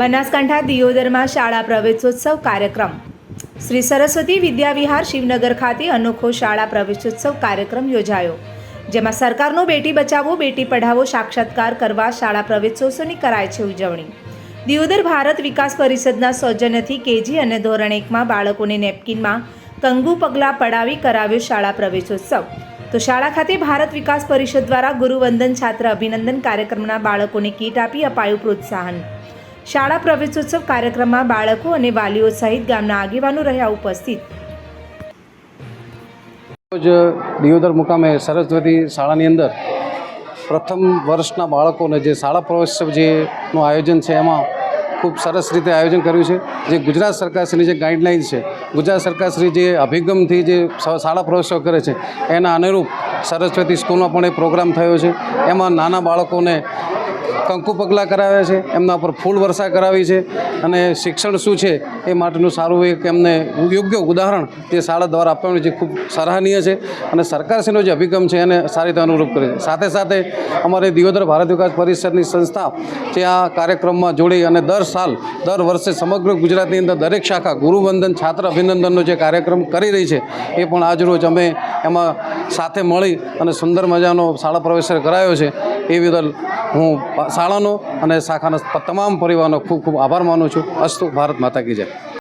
બનાસકાંઠા દિયોદરમાં શાળા પ્રવેશોત્સવ કાર્યક્રમ. શ્રી સરસ્વતી વિદ્યાવિહાર શિવનગર ખાતે અનોખો શાળા પ્રવેશોત્સવ કાર્યક્રમ યોજાયો. જેમાં સરકારનો બેટી બચાવો, બેટી પઢાવો, સાક્ષાત્કાર કરવા શાળા પ્રવેશોત્સવની કરાય છે ઉજવણી. દિયોદર ભારત વિકાસ પરિષદના સૌજન્યથી કેજી અને ધોરણ એકમાં બાળકોને નેપકિનમાં કંગુ પગલાં પડાવી કરાવ્યો શાળા પ્રવેશોત્સવ. તો શાળા ખાતે ભારત વિકાસ પરિષદ દ્વારા ગુરુવંદન, છાત્ર અભિનંદન કાર્યક્રમના બાળકોને કીટ આપી અપાયું પ્રોત્સાહન. શાળા પ્રવેશોત્સવ કાર્યક્રમમાં બાળકો અને વાલીઓ સહિત ગામના આગેવાનો રહ્યા ઉપસ્થિત. રોજ દિયોદર મુકામે સરસ્વતી શાળાની અંદર પ્રથમ વર્ષના બાળકોને જે શાળા પ્રવેશોત્સવ જેનું આયોજન છે, એમાં ખૂબ સરસ રીતે આયોજન કર્યું છે. જે ગુજરાત સરકારશ્રીની જે ગાઈડલાઇન છે, ગુજરાત સરકારશ્રી જે અભિગમથી જે શાળા પ્રવેશો કરે છે, એના અનુરૂપ સરસ્વતી સ્કૂલમાં પણ એક પ્રોગ્રામ થયો છે. એમાં નાના બાળકોને કંકુ પગલાં કરાવ્યા છે, એમના પર ફૂલ વર્ષા કરાવી છે અને શિક્ષણ શું છે એ માટેનું સારું એક એમને યોગ્ય ઉદાહરણ તે શાળા દ્વારા આપવાનું જે ખૂબ સરાહનીય છે અને સરકારશ્રીનો જે અભિગમ છે એને સારી રીતે અનુરૂપ કરે છે. સાથે સાથે અમારે દિયોદર ભારત વિકાસ પરિષદની સંસ્થા જે આ કાર્યક્રમમાં જોડી અને દર સાલ, દર વર્ષે સમગ્ર ગુજરાતની અંદર દરેક શાખા ગુરુવંદન, છાત્ર અભિનંદનનો જે કાર્યક્રમ કરી રહી છે એ પણ આજરોજ અમે એમાં સાથે મળી અને સુંદર મજાનો શાળા પ્રવેશ કરાયો છે. એ બદલ હું શાળાનો અને શાખાના તમામ પરિવારનો ખૂબ ખૂબ આભાર માનું છું. અસ્તુ ભારત માતા કી જય.